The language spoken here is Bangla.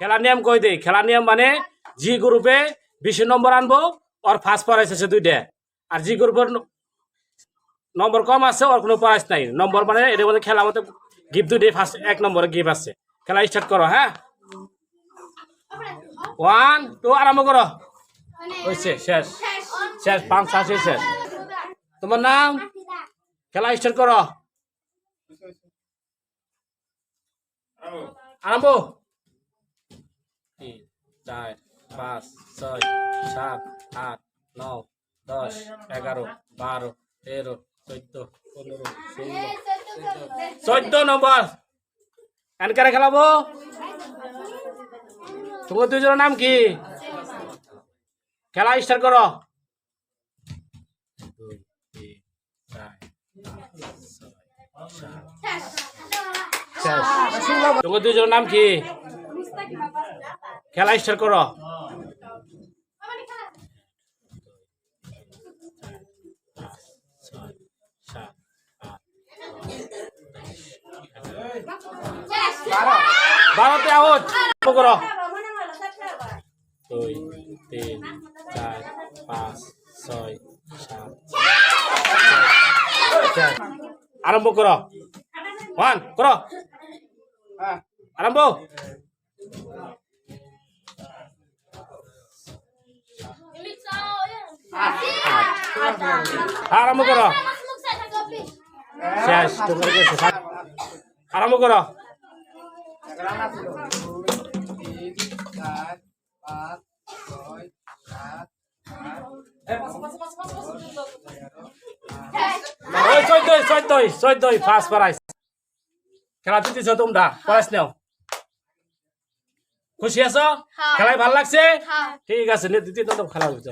খেলার নিয়ম কই দেই? খেলার নিয়ম মানে জি গ্রুপে বেশি নম্বর আনব, ওর ফার্স্ট প্রাইজ আছে দুইটা। আর জি গ্রুপের নম্বর কম আছে, ওর কোনো প্রাইজ নাই। নম্বর মানে এর মধ্যে খেলা মতো গিফট দুইটাই ফার্স্ট এক নম্বরে গিফট আছে। খেলা স্টার্ট করো হ্যাঁ? ওয়ান টু আরম্ভ করো। হয়েছে শেষ। শেষ পাঁচ শেষ শেষ তোমার নাম? খেলা স্টার্ট করো। আরম্ভ। চার পাঁচ ছয় সাত আট নয় দশ এগারো বারো তেরো চোদ্দ পনেরো ষোলো চোদ্দ নম্বর। এনকারে খেলাবো? তোমার দুজনের নাম কি? খেলা স্টার্ট করো। তোমার দুজনের নাম কি? খেলা স্টার্ট করো। বারোতে আউট। করো। দুই তিন চার পাঁচ ছয় সাত। আরম্ভ করো। ওয়ান করো। আরম্ভ। আরম্ভ করো। শেষ তোমার কাছে। আরম্ভ করো। চোদ্দই চোদ্দই চোদ্দই ফার্স্ট প্রাইজ খেলা জিতেছ তোমরা প্রাইজ নেও। খুশি আছো? খেলায় ভালো লাগছে? ঠিক আছে দ্বিতীয় খেলা হচ্ছে